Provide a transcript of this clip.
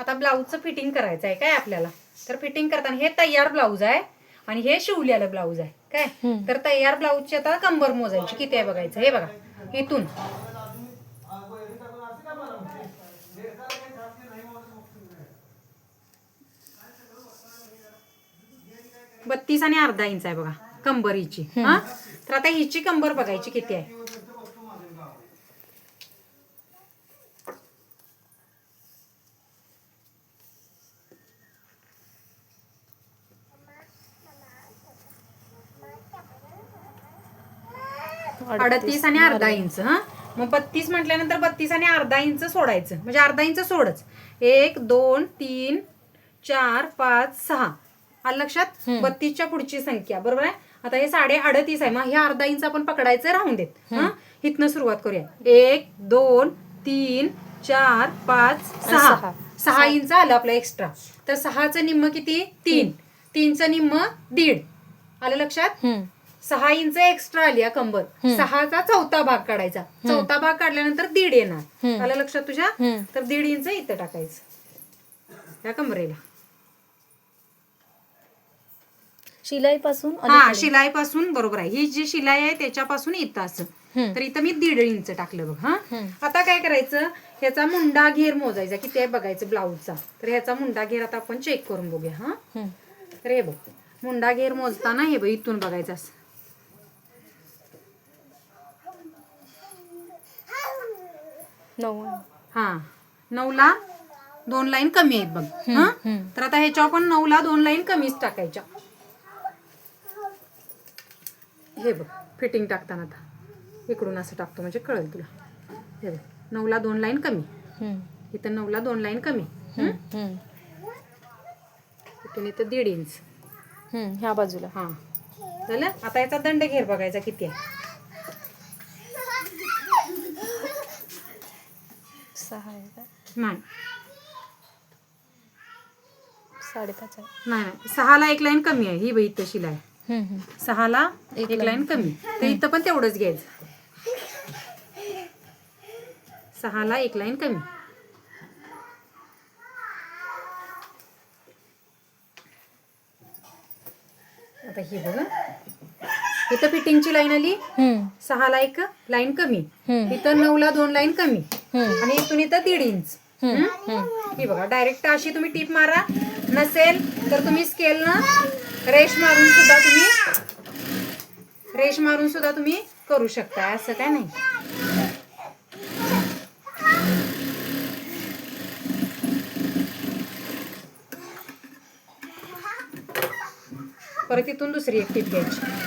आता ब्लाऊजचं फिटिंग करायचं आहे काय आपल्याला? तर फिटिंग करताना हे तयार ब्लाऊज आहे आणि हे शिवलेलं ब्लाऊज आहे. काय. तर तयार ब्लाऊजची आता कंबर मोजायची. किती आहे बघायचं? हे बघा. इथून. बत्तीस आणि अर्धा इंच आहे बघा. कंबर हिची हा? तर आता हिची कंबर बघायची किती आहे? अडतीस आणि अर्धा इंच हा? मग बत्तीस म्हटल्यानंतर बत्तीस आणि अर्धा इंच सोडायचं. म्हणजे अर्धा इंच सोडच. एक दोन तीन चार पाच सहा. आलं लक्षात? बत्तीसच्या पुढची संख्या बरोबर आहे? आता हे साडे अडतीस आहे. मग हे अर्धा इंच आपण पकडायचं राहून देत. हा? इथनं सुरुवात करूया. एक दोन तीन चार पाच सहा. सहा. इंच आलं आपलं एक्स्ट्रा तर सहाचं निम्म किती? तीन. तीनचं निम्म दीड. आलं लक्षात. सहा इंच एक्स्ट्रा आली कंबर. सहाचा चौथा भाग काढायचा. चौथा भाग काढल्यानंतर दीड येणार. आलं लक्षात तुझ्या. तर दीड इंच इथं टाकायचं. या कमरेला. शिलाई पासून हा शिलाई पासून बरोबर आहे. ही जी शिलाई आहे त्याच्यापासून इथं असं. तर इथं मी दीड इंच टाकलं बघ हा. आता काय करायचं? ह्याचा मुंडा घेर मोजायचा. किती आहे बघायचं ब्लाऊजचा. तर ह्याचा मुंडा घेर आता आपण चेक करून बघूया हा. तर हे बघ. मुंडा घेर मोजताना हे बघ इथून बघायचं असं. नऊ. हा. नऊला दोन लाईन कमी आहेत बघ. हा? तर आता ह्याच्यावर पण नऊला दोन लाईन कमीच टाकायच्या. हे बघ फिटिंग टाकताना आता. इकडून असं टाकतो म्हणजे कळेल तुला. हे बघ नऊला दोन लाईन कमी. इथं नऊला दोन लाईन कमी. इथून इथं दीड इंच. ह्या बाजूला. हा. झालं? आता याचा दंड घेर बघायचा किती आहे. सहा आहे का? नाही. साडेपाच आहे. नाही नाही. सहाला एक लाईन कमी आहे. ही बाई हम्म, हम्म. सहाला एक लाईन कमी. तर इथं पण तेवढंच घ्यायचं. सहाला एक लाईन कमी. आता ही बघ. इथं फिटिंगची लाईन आली. हम्म. सहाला एक लाईन कमी. हम्म. इथं नऊला दोन लाईन कमी. आणि इथून इथं दीड इंच. हं? ही बघा डायरेक्ट अशी तुम्ही टीप मारा. नसेल तर तुम्ही स्केल न रेश मारून सुद्धा तुम्ही रेश मारून सुद्धा तुम्ही करू शकता. असं काय नाही. परत इथून दुसरी एक टीप घ्यायची.